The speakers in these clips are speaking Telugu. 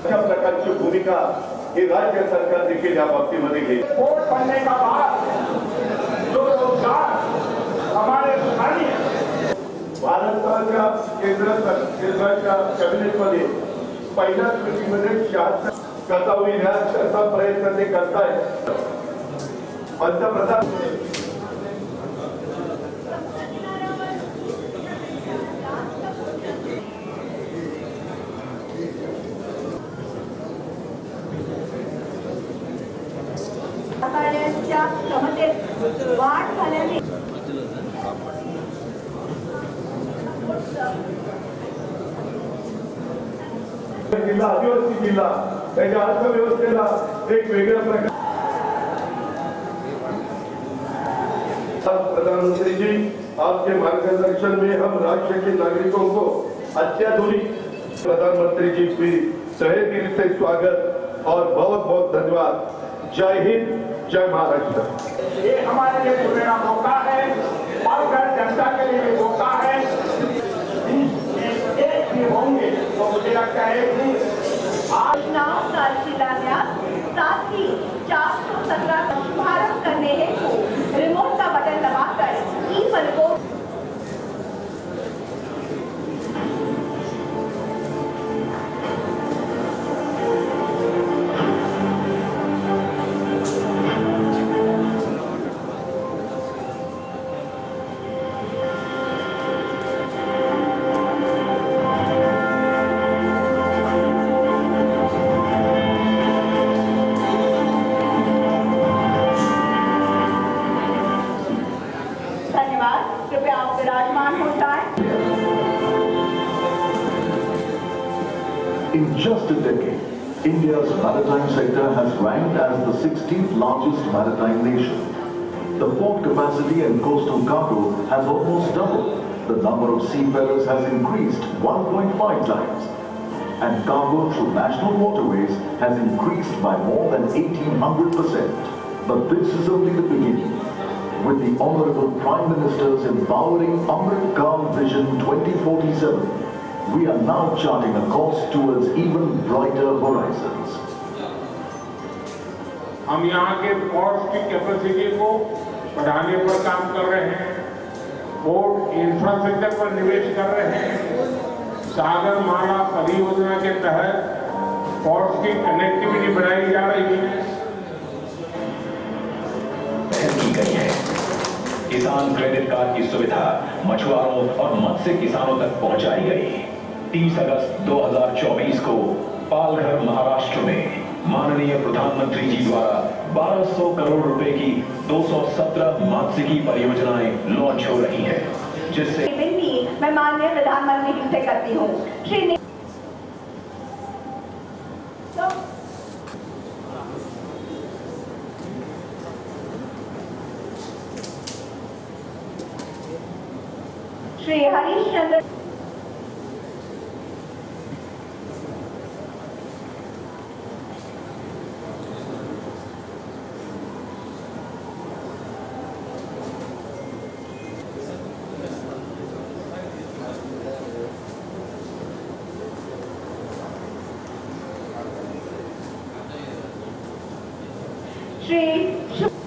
अशा प्रकारची भूमिका ही राज्य सरकार देखील या बाबतीमध्ये घेईल वोट बनने का बाद जो रोज़गार हमारे स्थानीय महाराष्ट्राच्या केंद्र केंद्राच्या कॅबिनेटमध्ये पहिल्या कृतीमध्ये शहात्तर कसा होईल ह्या त्याचा प्रयत्न ते करतायत पंतप्रधान जिल्हा आदिवासी जिल्हा त्याच्या अर्थव्यवस्थेला एक वेगळ्या प्रकार प्रधानमंत्री जी, आपके मार्गदर्शन में हम राज्य के नागरिकों को अत्याधुनिक प्रधानमंत्री जी की तहे दिल से स्वागत और बहुत बहुत धन्यवाद। जय हिंद, जय महाराष्ट्र। ये हमारे लिए मौका है। नौ साल शिलान्यास साथ ही चार सौ सत्रह शुभारंभ करने हेतु रिमोट का बटन दबाकर ई फलकों India's maritime sector has ranked as the 16th largest maritime nation. The port capacity and coastal cargo has almost doubled. The number of seafarers has increased 1.5 times. And cargo through national waterways has increased by more than 1800%. But this is only the beginning. With the Honorable Prime Minister's empowering Amrit Kaal Vision 2047, we are now charting a course towards even brighter horizons. हम यहाँ के पोर्ट की कैपेसिटी को बढ़ाने पर काम कर रहे हैं। पोर्ट इंफ्रास्ट्रक्चर पर निवेश कर रहे हैं। सागर माला परियोजना के तहत पोर्ट की कनेक्टिविटी बढ़ाई जा रही है। की गई है। किसान क्रेडिट कार्ड की सुविधा मछुआरों और मत्स्य किसानों तक पहुंचाई गई 30 अगस्त 2024 को पालघर, महाराष्ट्र में माननीय प्रधानमंत्री जी द्वारा 1200 करोड़ रुपए की 217 मत्स्यिकी परियोजनाएँ लॉन्च हो रही है, जिससे मैं माननीय प्रधानमंत्री जी से करती हूँ। श्री तो श्री हरीश चंद्र she,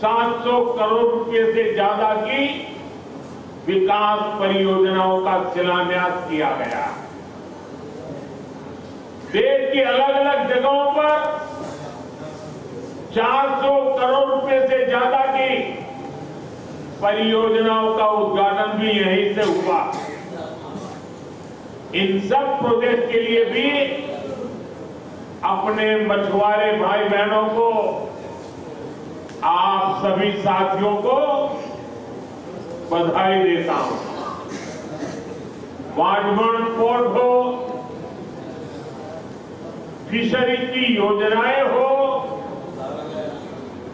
700 करोड़ रुपए से ज़्यादा की विकास परियोजनाओं का शिलान्यास किया गया। देश की अलग अलग जगहों पर 400 करोड़ रुपए से ज़्यादा की परियोजनाओं का उद्घाटन भी यहीं से हुआ। इन सब प्रोजेक्ट के लिए भी अपने मछुआरे भाई बहनों को आप सभी साथियों को बधाई देता हूँ। वाजमन पोर्ट हो फिशरी की योजनाएँ हो,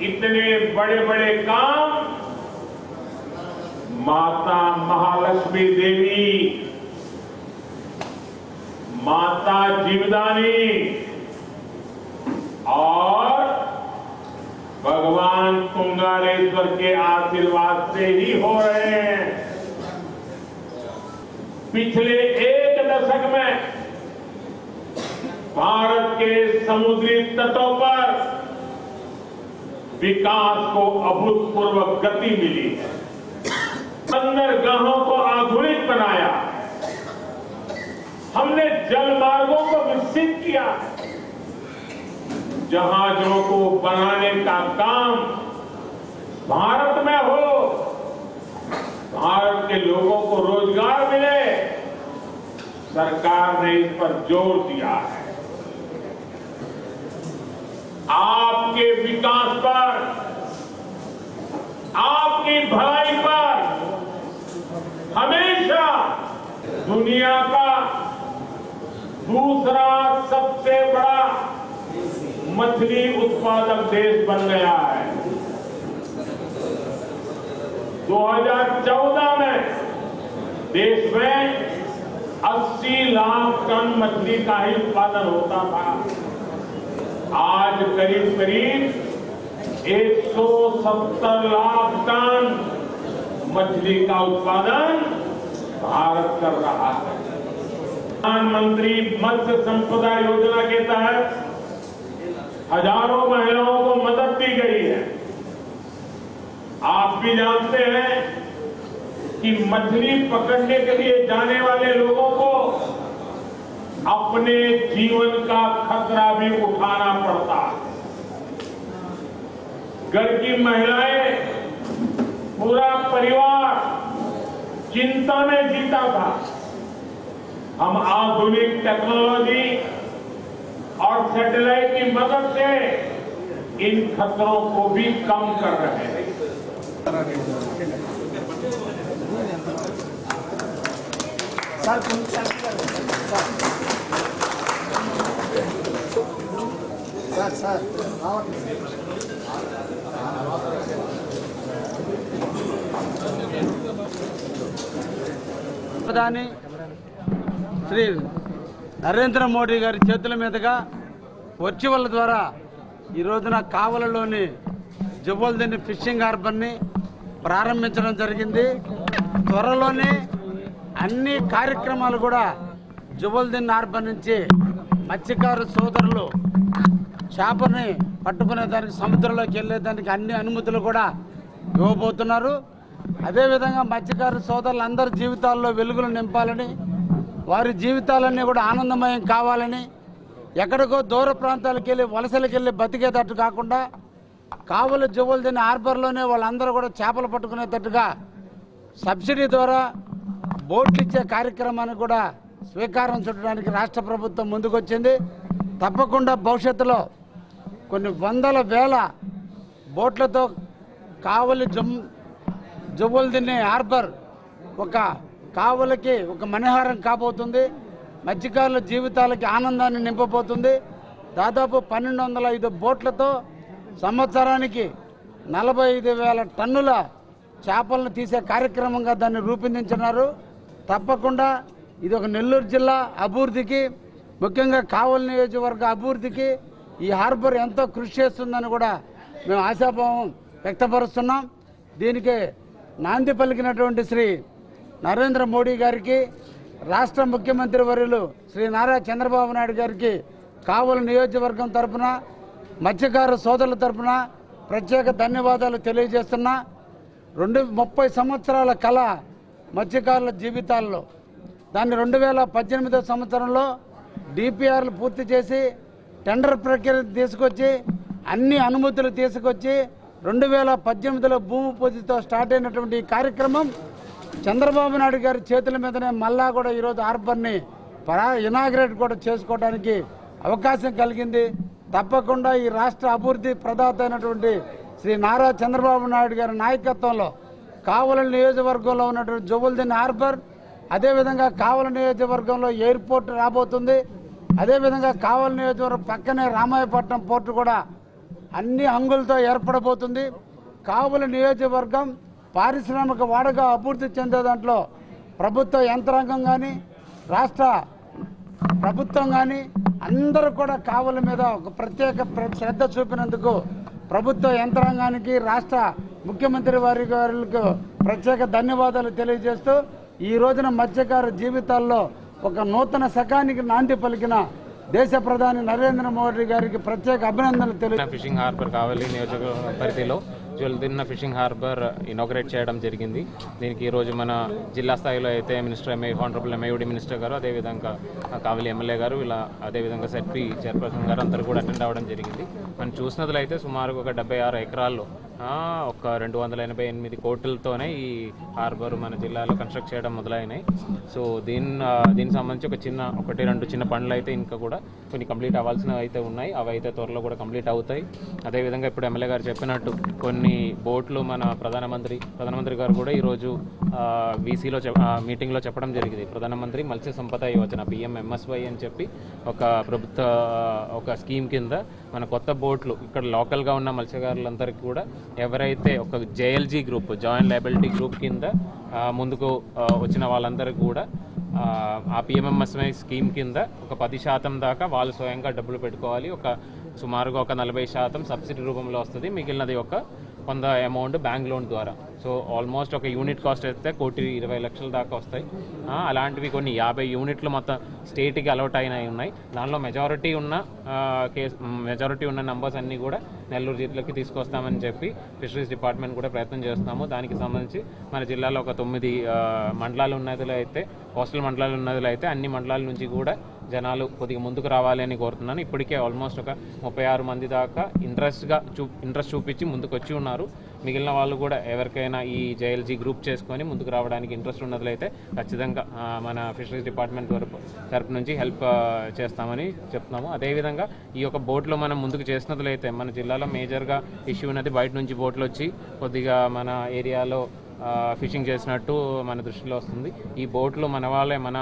इतने बड़े बड़े काम, माता महालक्ष्मी देवी, माता जीवदानी, और भगवान तुंगारेश्वर के आशीर्वाद से ही हो रहे हैं। पिछले एक दशक में भारत के समुद्री तटों पर विकास को अभूतपूर्व गति मिली। बंदरगाहों को आधुनिक बनाया। हमने जल मार्गों को विकसित किया। है जहाजों को बनाने का काम भारत में हो। भारत के लोगों को रोज़गार मिले। सरकार ने इस पर ज़ोर दिया है। आपके विकास पर, आपकी भलाई पर हमेशा दुनिया का दूसरा सबसे बड़ा मछली उत्पादक देश बन गया है। 2014 में देश में 80 लाख टन मछली का ही उत्पादन होता था। आज करीब करीब 170 लाख टन मछली का उत्पादन भारत कर रहा है। प्रधानमंत्री मत्स्य संपदा योजना के तहत हज़ारों महिलाओं को मदद दी गई है। आप भी जानते हैं कि मछली पकड़ने के लिए जाने वाले लोगों को अपने जीवन का खतरा भी उठाना पड़ता है। घर की महिलाएँ, पूरा परिवार चिंता में जीता था। हम आधुनिक टेक्नोलॉजी और सैटेलाइट की मदद से इन खतरों को भी कम कर रहे हैं। सर सर प्रधान श्री నరేంద్ర మోడీ గారి చేతుల మీదుగా వర్చువల్ ద్వారా ఈ రోజున కావలలోని జుబోల్దిని ఫిషింగ్ హార్బర్ని ప్రారంభించడం జరిగింది. త్వరలోనే అన్ని కార్యక్రమాలు కూడా జుబోల్దిన్ హార్బర్ నుంచి మత్స్యకారు సోదరులు చేపని పట్టుకునే దానికి సముద్రంలోకి వెళ్ళేదానికి అన్ని అనుమతులు కూడా ఇవ్వబోతున్నారు. అదేవిధంగా మత్స్యకారు సోదరులందరి జీవితాల్లో వెలుగులు నింపాలని వారి జీవితాలన్నీ కూడా ఆనందమయం కావాలని ఎక్కడికో దూర ప్రాంతాలకు వెళ్ళి వలసలకు వెళ్ళి బతికేటట్టు కాకుండా కావలు జువ్వలు తిని హార్బర్లోనే వాళ్ళందరూ కూడా చేపలు పట్టుకునేటట్టుగా సబ్సిడీ ద్వారా బోట్లు ఇచ్చే కార్యక్రమానికి కూడా స్వీకారం చుట్టడానికి రాష్ట్ర ప్రభుత్వం ముందుకొచ్చింది. తప్పకుండా భవిష్యత్తులో కొన్ని వందల వేల బోట్లతో కావలి జమ్ జువ్వలదిన్ని హార్బర్ ఒక కావలికి ఒక మణిహారం కాబోతుంది. మత్స్యకారుల జీవితాలకి ఆనందాన్ని నింపబోతుంది. దాదాపు పన్నెండు వందల ఐదు బోట్లతో సంవత్సరానికి నలభై ఐదు వేల టన్నుల చేపలను తీసే కార్యక్రమంగా దాన్ని రూపొందించినారు తప్పకుండా ఇది ఒక నెల్లూరు జిల్లా అభివృద్ధికి ముఖ్యంగా కావలి నియోజకవర్గ అభివృద్ధికి ఈ హార్బర్ ఎంతో కృషి చేస్తుందని కూడా మేము ఆశాభావం వ్యక్తపరుస్తున్నాం. దీనికి నాంది పలికినటువంటి శ్రీ నరేంద్ర మోడీ గారికి రాష్ట్ర ముఖ్యమంత్రి వర్యులు శ్రీ నారా చంద్రబాబు నాయుడు గారికి కావలి నియోజకవర్గం తరపున మత్స్యకారు సోదరుల తరపున ప్రత్యేక ధన్యవాదాలు తెలియజేస్తున్నా. రెండు ముప్పై సంవత్సరాల కళ మత్స్యకారుల జీవితాల్లో దాన్ని రెండు వేల పద్దెనిమిదో సంవత్సరంలో డిపిఆర్లు పూర్తి చేసి టెండర్ ప్రక్రియ తీసుకొచ్చి అన్ని అనుమతులు తీసుకొచ్చి రెండు వేల పద్దెనిమిదిలో భూమి పూజతో స్టార్ట్ అయినటువంటి ఈ కార్యక్రమం చంద్రబాబు నాయుడు గారి చేతుల మీదనే మళ్ళా కూడా ఈరోజు హార్బర్ని పరా ఇనాగ్రేట్ కూడా చేసుకోవడానికి అవకాశం కలిగింది. తప్పకుండా ఈ రాష్ట్ర అభివృద్ధి ప్రదాత అయినటువంటి శ్రీ నారా చంద్రబాబు నాయుడు గారి నాయకత్వంలో కావల నియోజకవర్గంలో ఉన్నటువంటి జుబుల్దిన్ హార్బర్ అదేవిధంగా కావల నియోజకవర్గంలో ఎయిర్పోర్ట్ రాబోతుంది. అదేవిధంగా కావల నియోజకవర్గం పక్కనే రామాయపట్నం పోర్టు కూడా అన్ని హంగులతో ఏర్పడబోతుంది. కావుల నియోజకవర్గం పారిశ్రామిక వాడక అభివృద్ధి చెందే దాంట్లో ప్రభుత్వ యంత్రాంగం కానీ రాష్ట్ర ప్రభుత్వం కానీ అందరూ కూడా కావల మీద ఒక ప్రత్యేక శ్రద్ధ చూపినందుకు ప్రభుత్వ యంత్రాంగానికి రాష్ట్ర ముఖ్యమంత్రి వారి గారికి ప్రత్యేక ధన్యవాదాలు తెలియజేస్తూ ఈ రోజున మత్స్యకారు జీవితాల్లో ఒక నూతన శకానికి నాంది పలికిన దేశ ప్రధాని నరేంద్ర మోడీ గారికి ప్రత్యేక అభినందనలు తెలియ ఫిషింగ్ హార్బర్ కావాలి నియోజక పరిధిలో జ్వల్దిన్న ఫిషింగ్ హార్బర్ ఇనాగ్రేట్ చేయడం జరిగింది. దీనికి ఈరోజు మన జిల్లా స్థాయిలో అయితే మినిస్టర్ ఎంఐ హానరబుల్ ఎంఐడి మినిస్టర్ గారు అదేవిధంగా కావలి ఎమ్మెల్యే గారు ఇలా అదేవిధంగా సెట్పి చైర్పర్సన్ గారు అందరూ కూడా అటెండ్ అవ్వడం జరిగింది. మనం చూసినట్లయితే సుమారు ఒక డెబ్బై ఆరు ఎకరాల్లో ఒక రెండు వందల ఎనభై ఎనిమిది కోట్లతోనే ఈ హార్బర్ మన జిల్లాలో కన్స్ట్రక్ట్ చేయడం మొదలైనాయి. సో దీని దీనికి సంబంధించి ఒక చిన్న ఒకటి రెండు చిన్న పనులు అయితే ఇంకా కూడా కొన్ని కంప్లీట్ అవ్వాల్సినవి అయితే ఉన్నాయి. అవి అయితే త్వరలో కూడా కంప్లీట్ అవుతాయి. అదేవిధంగా ఇప్పుడు ఎమ్మెల్యే గారు చెప్పినట్టు కొన్ని బోట్లు మన ప్రధానమంత్రి ప్రధానమంత్రి గారు కూడా ఈరోజు వీసీలో మీటింగ్లో చెప్పడం జరిగింది. ప్రధానమంత్రి మత్స్య సంపద యోజన పిఎంఎంఎస్వై అని చెప్పి ఒక ప్రభుత్వ ఒక స్కీమ్ కింద మన కొత్త బోట్లు ఇక్కడ లోకల్గా ఉన్న మత్స్యకారులందరికీ కూడా ఎవరైతే ఒక JLG group joint liability group కింద ముందుకు వచ్చిన వాళ్ళందరూ కూడా ఆ, ఆ స్కీమ్ కింద ఒక పది శాతం దాకా వాళ్ళు స్వయంగా డబ్బులు పెట్టుకోవాలి. ఒక సుమారుగా ఒక నలభై శాతం సబ్సిడీ రూపంలో వస్తుంది. మిగిలినది ఒక కొంత అమౌంట్ బ్యాంక్ లోన్ ద్వారా. సో ఆల్మోస్ట్ ఒక యూనిట్ కాస్ట్ అయితే కోటి ఇరవై లక్షల దాకా వస్తాయి. అలాంటివి కొన్ని యాభై యూనిట్లు మొత్తం స్టేట్కి అలౌట్ అయినవి ఉన్నాయి. దానిలో మెజారిటీ ఉన్న కేస్ మెజారిటీ ఉన్న నంబర్స్ అన్నీ కూడా నెల్లూరు జిల్లాకి తీసుకొస్తామని చెప్పి ఫిషరీస్ డిపార్ట్మెంట్ కూడా ప్రయత్నం చేస్తున్నాము. దానికి సంబంధించి మన జిల్లాలో ఒక తొమ్మిది మండలాలు ఉన్నదిలో అయితే కోస్టల్ మండలాలు ఉన్నదిలో అయితే అన్ని మండలాల నుంచి కూడా జనాలు కొద్దిగా ముందుకు రావాలి అని కోరుతున్నాను. ఇప్పటికే ఆల్మోస్ట్ ఒక ముప్పై ఆరు మంది దాకా ఇంట్రెస్ట్గా చూ ఇంట్రెస్ట్ చూపించి ముందుకు వచ్చి ఉన్నారు. మిగిలిన వాళ్ళు కూడా ఎవరికైనా ఈ జేఎల్జీ గ్రూప్ చేసుకొని ముందుకు రావడానికి ఇంట్రెస్ట్ ఉన్నట్లయితే ఖచ్చితంగా మన ఫిషరీస్ డిపార్ట్మెంట్ తరపు తరపు నుంచి హెల్ప్ చేస్తామని చెప్తున్నాము. అదేవిధంగా ఈ యొక్క బోట్లో మనం ముందుకు చేసినట్లయితే మన జిల్లాలో మేజర్గా ఇష్యూ ఉన్నది బయట నుంచి బోట్లు వచ్చి కొద్దిగా మన ఏరియాలో ఫిషింగ్ చేసినట్టు మన దృష్టిలో వస్తుంది. ఈ బోట్లు మన వాళ్ళే మన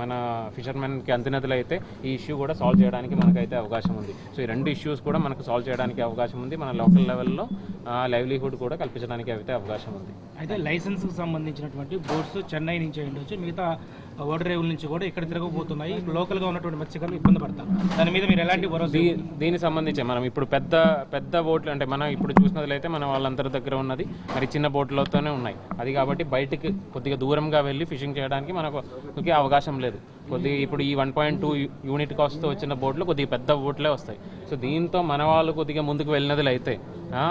మన ఫిషర్మెన్కి అందినట్లు అయితే ఈ ఇష్యూ కూడా సాల్వ్ చేయడానికి మనకైతే అవకాశం ఉంది. సో ఈ రెండు ఇష్యూస్ కూడా మనకు సాల్వ్ చేయడానికి అవకాశం ఉంది. మన లోకల్ లెవెల్లో లైవ్లీహుడ్ కూడా కల్పించడానికి అయితే అవకాశం ఉంది. అయితే లైసెన్స్కి సంబంధించినటువంటి బోట్స్ చెన్నై నుంచి ఉండొచ్చు. మిగతా ఓడరేవుల నుంచి కూడా ఇక్కడ తిరగబోతున్నాయి. లోకల్గా ఉన్నటువంటి మత్స్యకారులు ఇబ్బంది పడతారు. దాని మీద మీరు ఎలాంటి భరోసా దీనికి సంబంధించి మనం ఇప్పుడు పెద్ద పెద్ద బోట్లు అంటే మనం ఇప్పుడు చూసినట్లయితే మన వాళ్ళందరి దగ్గర ఉన్నది మరి చిన్న బోట్లతోనే ఉన్నాయి. అది కాబట్టి బయటికి కొద్దిగా దూరంగా వెళ్ళి ఫిషింగ్ చేయడానికి మనకు అవకాశం లేదు. కొద్దిగా ఇప్పుడు ఈ వన్ పాయింట్ టూ యూనిట్ కాస్ట్తో వచ్చిన బోట్లు కొద్దిగా పెద్ద బోట్లే వస్తాయి. సో దీంతో మన వాళ్ళు కొద్దిగా ముందుకు వెళ్ళినదులు అయితే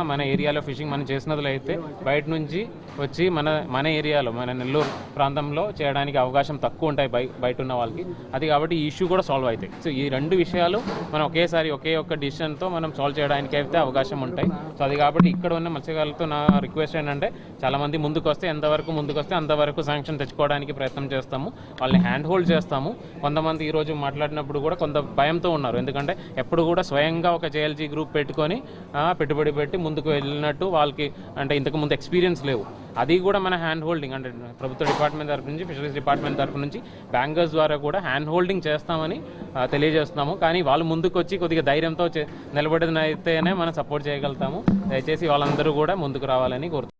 మన ఏరియాలో ఫిషింగ్ మనం చేసినదిలో అయితే బయట నుంచి వచ్చి మన మన ఏరియాలో మన నెల్లూరు ప్రాంతంలో చేయడానికి అవకాశం తక్కువ ఉంటాయి బయ బయట ఉన్న వాళ్ళకి. అది కాబట్టి ఈ ఇష్యూ కూడా సాల్వ్ అవుతాయి. సో ఈ రెండు విషయాలు మనం ఒకేసారి ఒకే ఒక్క డిసిషన్తో మనం సాల్వ్ చేయడానికి అయితే అవకాశం ఉంటాయి. సో అది కాబట్టి ఇక్కడ ఉన్న మత్స్యకారులతో నా రిక్వెస్ట్ ఏంటంటే చాలామంది ముందుకు వస్తే ఎంతవరకు ముందుకు వస్తే అంతవరకు శాంక్షన్ తెచ్చుకోవడానికి ప్రయత్నం చేస్తాము. వాళ్ళని హ్యాండ్ హోల్డ్ చేస్తాము. కొంతమంది ఈరోజు మాట్లాడినప్పుడు కూడా కొంత భయంతో ఉన్నారు. ఎందుకంటే ఎప్పుడు కూడా స్వయంగా ఒక జేఎల్జీ గ్రూప్ పెట్టుకొని పెట్టుబడి పెట్టి ముందుకు వెళ్ళినట్టు వాళ్ళకి అంటే ఇంతకు ముందు ఎక్స్పీరియన్స్ లేవు. అది కూడా మన హ్యాండ్ హోల్డింగ్ అంటే ప్రభుత్వ డిపార్ట్మెంట్ తరఫు నుంచి ఫిషరీస్ డిపార్ట్మెంట్ తరఫు నుంచి బ్యాంకర్స్ ద్వారా కూడా హ్యాండ్ హోల్డింగ్ చేస్తామని తెలియజేస్తున్నాము. కానీ వాళ్ళు ముందుకు వచ్చి కొద్దిగా ధైర్యంతో నిలబడినైతేనే మనం సపోర్ట్ చేయగలుగుతాము. దయచేసి వాళ్ళందరూ కూడా ముందుకు రావాలని కోరుతున్నాము